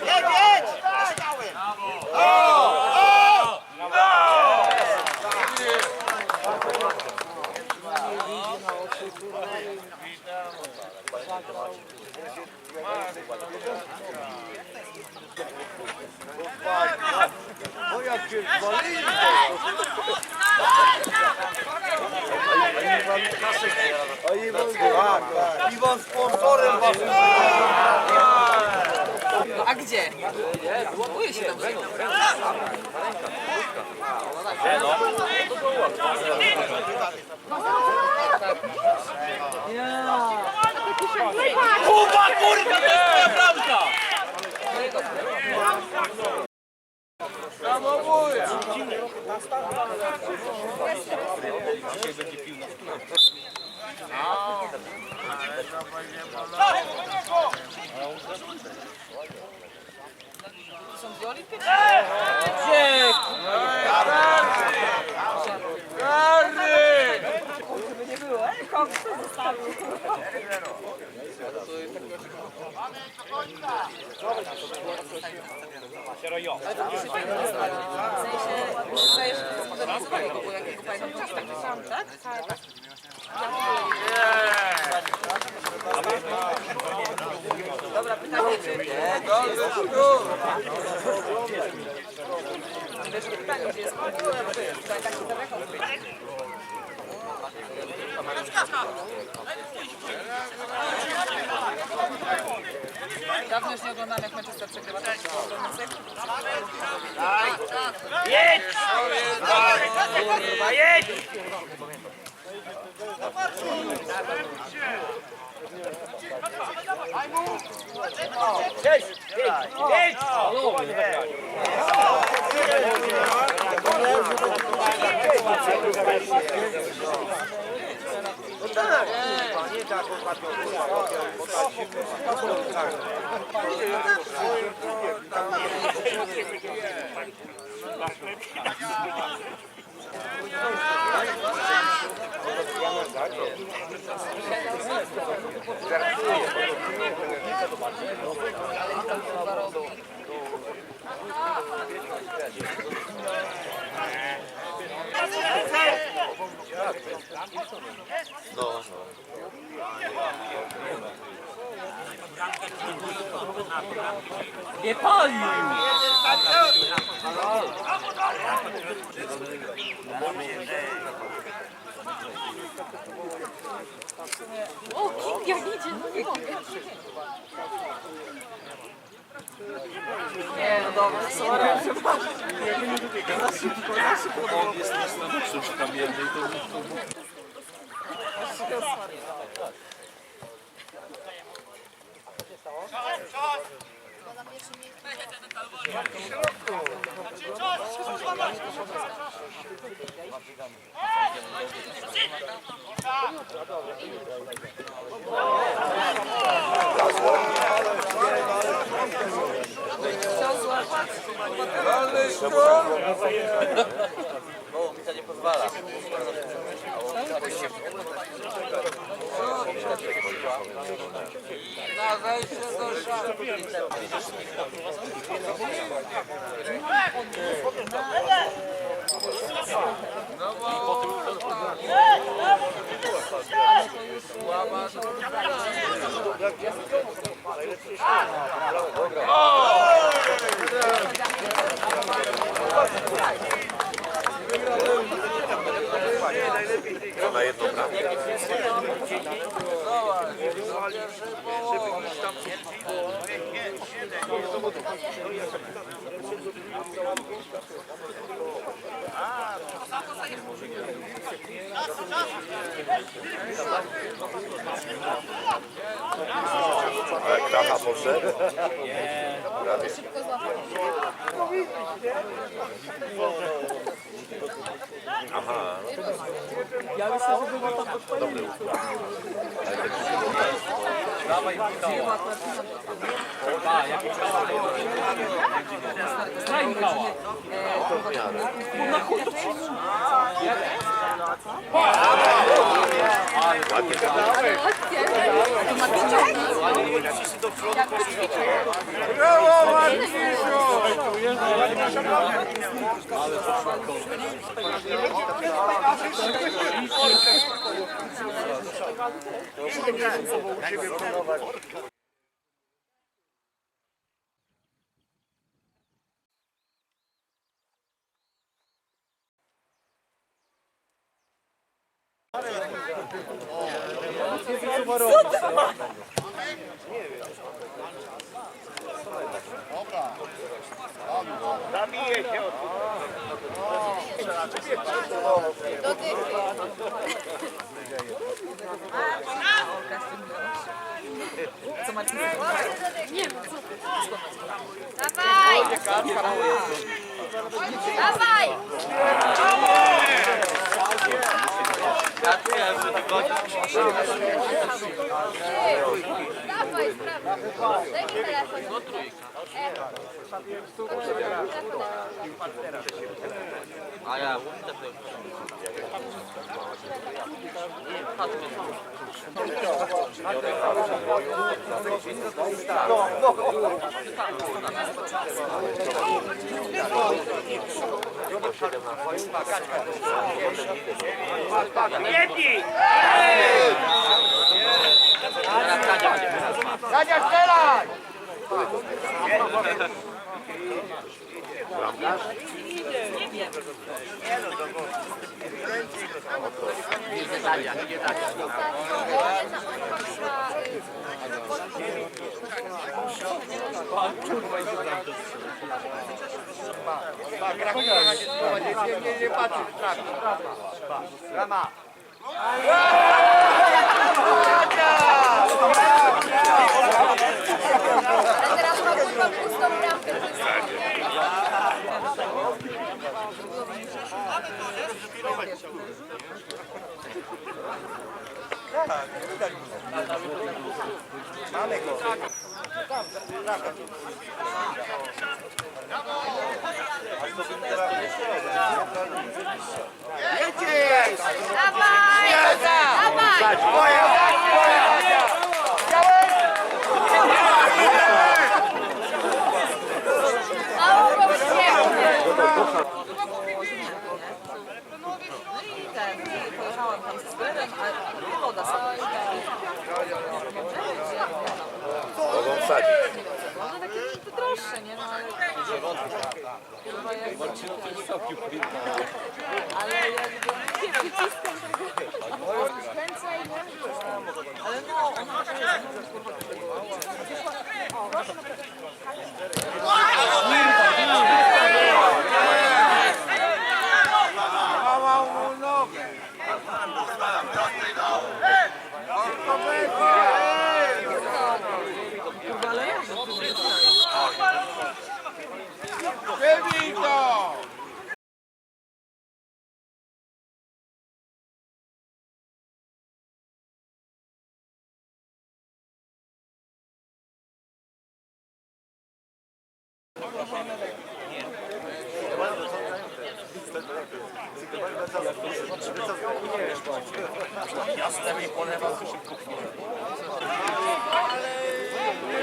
Jedź, jedź! Stałem! Iwan sponsorem waszym. A gdzie? Boję się tam tego. Kuba, kurwa, to jest twoja bramka! Samobójca! Są dwie olimpijskie? Gdzie? Było. Koks zostawił. W sensie, że zmodernizowali go, bo jak go pamiętam, to tak myślałam, tak? Tak, tak. Dobra, pytanie, czy... Wiesz, pytanie, czy jest... Tutaj tak się daleko. Dawno już nie oglądam, jak Manchester przegrywa. Tak, Jedź! Kurwa, jedź! Jedź! Jedź! No, no. Nie palił! O, King jak idzie, no nie mogę. Nie, no dobra, sorry, przepraszam. Chciał złapać. Dolny śluz! Bo to nie pozwala na wejście do szafy. No bo... Łama... Dobra. Ale kracha poszedł. Straj Michała. Co macie? Dawaj! Dawaj! Dawaj, Brawo, Marcisiu! Sprawa. Daj mi telefon. A ja. Kadzia, strzelaj! Nie, nie, nie patrzy, trafi. Brama. A teraz ma kurwa pustą bramkę. Jedziesz! Dawaj! Dawaj! Twoja! Twoja! Mało powścięło. No i ten, i pojechałam tam z sklepem, a nie woda sobie. Mogą wsadzić. Takie droższe, nie? No ale... Chyba jakby... Ale jakby... Wyciskam tego... Kręcaj, nie? Ale no, ona Mała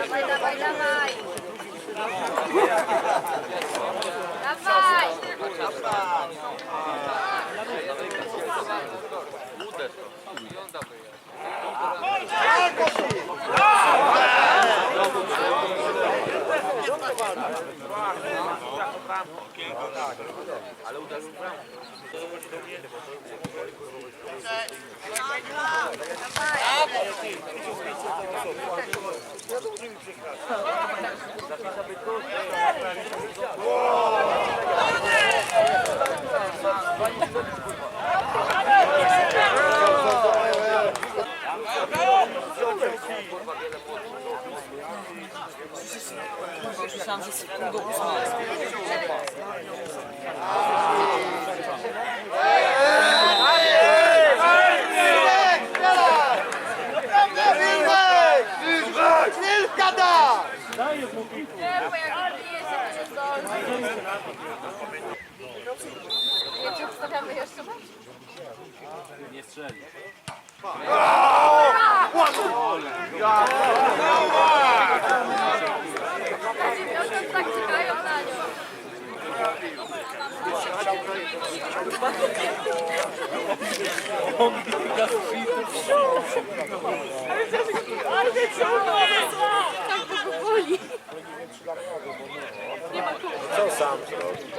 Dawaj, dawaj, dawaj! Dawaj! Ale uderzył w bramkę. Brawo! Myślałam, że sekundą ósma jest. Nie, bo jak nie jest, to się zdolny. Wiecie, wstawiamy jeszcze mecz? Nie strzeli. Na dziewiątą tak czekają na nią. Tak to go boli. Co sam zrobił?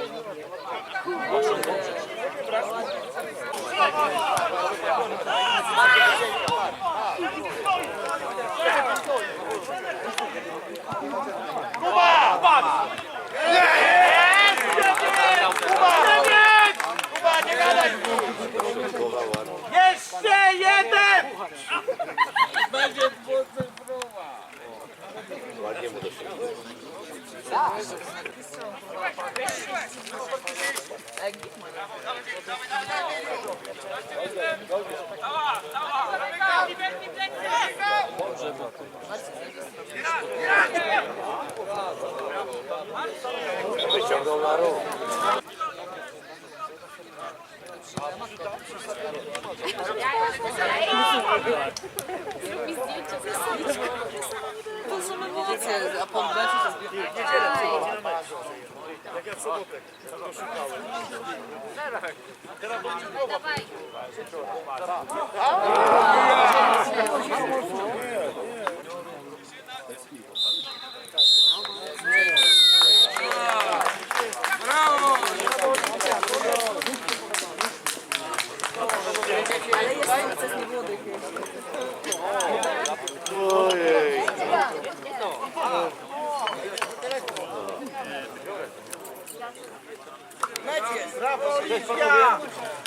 Na ruch. Zrób mi zdjęcie ze sliczką. To są emocje, a po meczu to zbiórka. Dawaj.